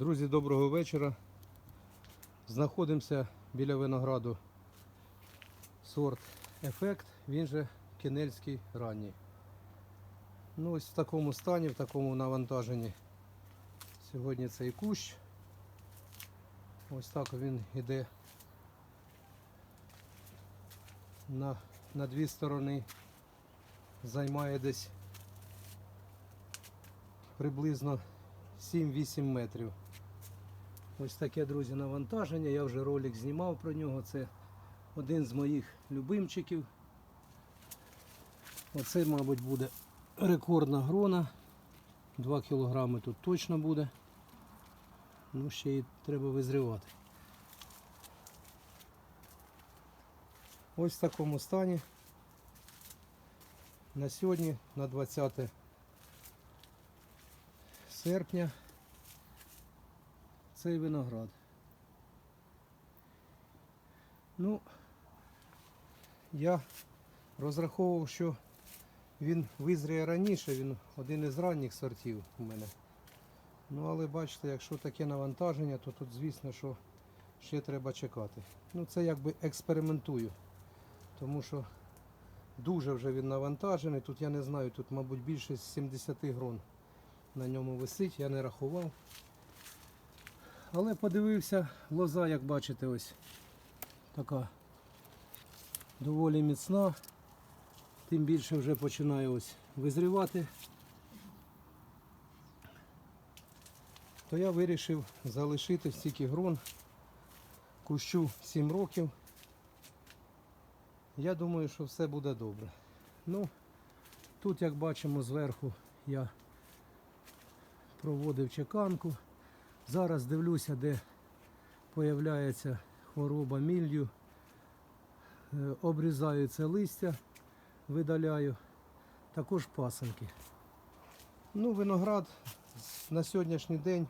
Друзі, доброго вечора. Знаходимося біля винограду сорт Ефект, він же Кенельський ранній. Ну ось в такому стані, в такому навантаженні. Сьогодні цей кущ. Ось так він іде на, на дві сторони. Займає десь приблизно 7-8 метрів. Ось таке, друзі, навантаження. Я вже ролик знімав про нього. Це один з моїх любимчиків. Оце, мабуть, буде рекордна грона. 2 кілограми тут точно буде. Ну, ще й треба визрівати. Ось в такому стані. На сьогодні, на 20 серпня, цей виноград. Ну, я розраховував, що він визріє раніше, він один із ранніх сортів у мене. Ну, але бачите, якщо таке навантаження, то тут, звісно, що ще треба чекати. Ну, це якби експериментую. Тому що дуже вже він навантажений. Тут я не знаю, тут, мабуть, більше 70 грон на ньому висить, я не рахував. Але подивився, лоза, як бачите, ось така доволі міцна. Тим більше вже починає ось визрівати. То я вирішив залишити стільки грон кущу 7 років. Я думаю, що все буде добре. Ну, тут, як бачимо, зверху я проводив чеканку. Зараз дивлюся, де появляється хвороба міллю. Е, Обрізаю це листя, видаляю. Також пасенки. Ну, виноград на сьогоднішній день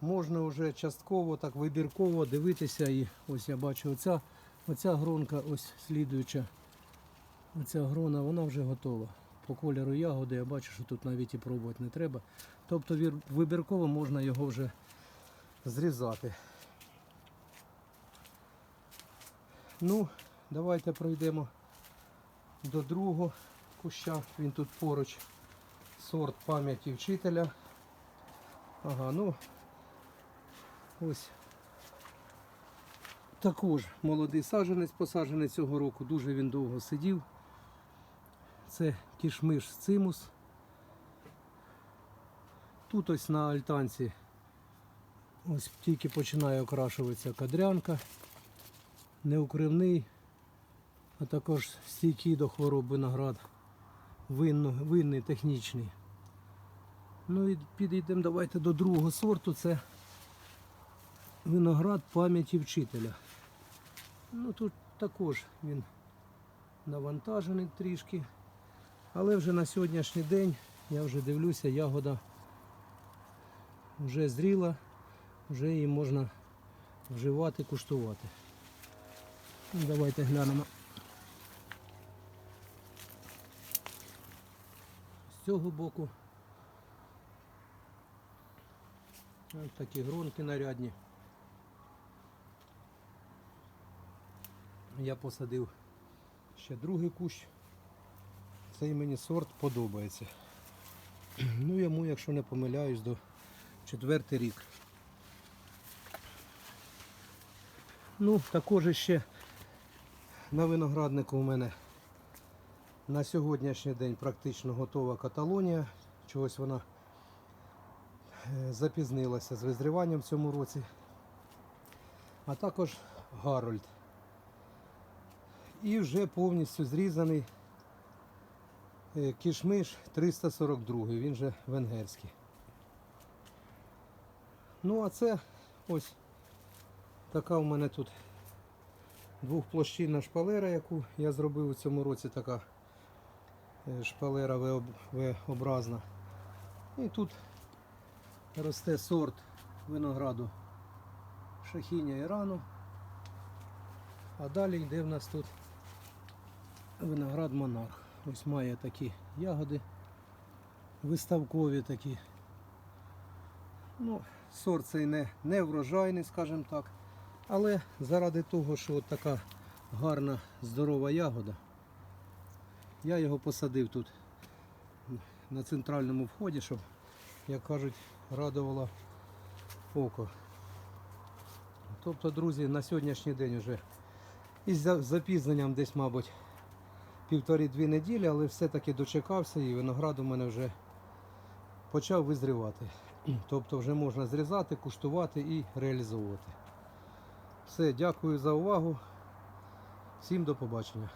можна вже частково, так вибірково дивитися. І ось я бачу, оця, оця гронка, ось слідуюча. Оця грона, вона вже готова. По кольору ягоди я бачу, що тут навіть і пробувати не треба. Тобто вибірково можна його вже зрізати. Ну, давайте пройдемо до другого куща. Він тут поруч. Сорт пам'яті вчителя. Ага, ну ось також молодий саджанець посаджений цього року. Дуже він довго сидів. Це кішмиш цимус. Тут ось на альтанці ось тільки починає окрашуватися кадрянка, неукривний, а також стійкий до хвороб виноград, винно, винний технічний. Ну і підійдемо давайте до другого сорту. Це виноград пам'яті вчителя. Ну тут також він навантажений трішки. Але вже на сьогоднішній день я вже дивлюся, ягода вже зріла, вже її можна вживати, куштувати. Ну, Давайте глянемо. З цього боку. Ось такі гронки нарядні. Я посадив ще другий кущ. Цей мені сорт подобається. Ну йому, якщо не помиляюсь, до четвертий рік. Ну, також ще на винограднику у мене на сьогоднішній день практично готова каталонія. Чогось вона е, запізнилася з визріванням в цьому році. А також Гарольд. І вже повністю зрізаний кішмиш 342, він же венгерський. Ну а це ось така у мене тут двохплощинна шпалера, яку я зробив у цьому році, така е, шпалера V-об- V-образна. І тут росте сорт винограду шахіня Ірану. А далі йде в нас тут виноград монарх. Ось має такі ягоди виставкові такі. Ну, сорт цей не, не врожайний, скажімо так. Але заради того, що от така гарна, здорова ягода, я його посадив тут на центральному вході, щоб, як кажуть, радувало око. Тобто, друзі, на сьогоднішній день вже із за- запізненням десь, мабуть, півтори-дві неділі, але все-таки дочекався і виноград у мене вже почав визрівати. Тобто вже можна зрізати, куштувати і реалізовувати. Все, дякую за увагу. Всім до побачення.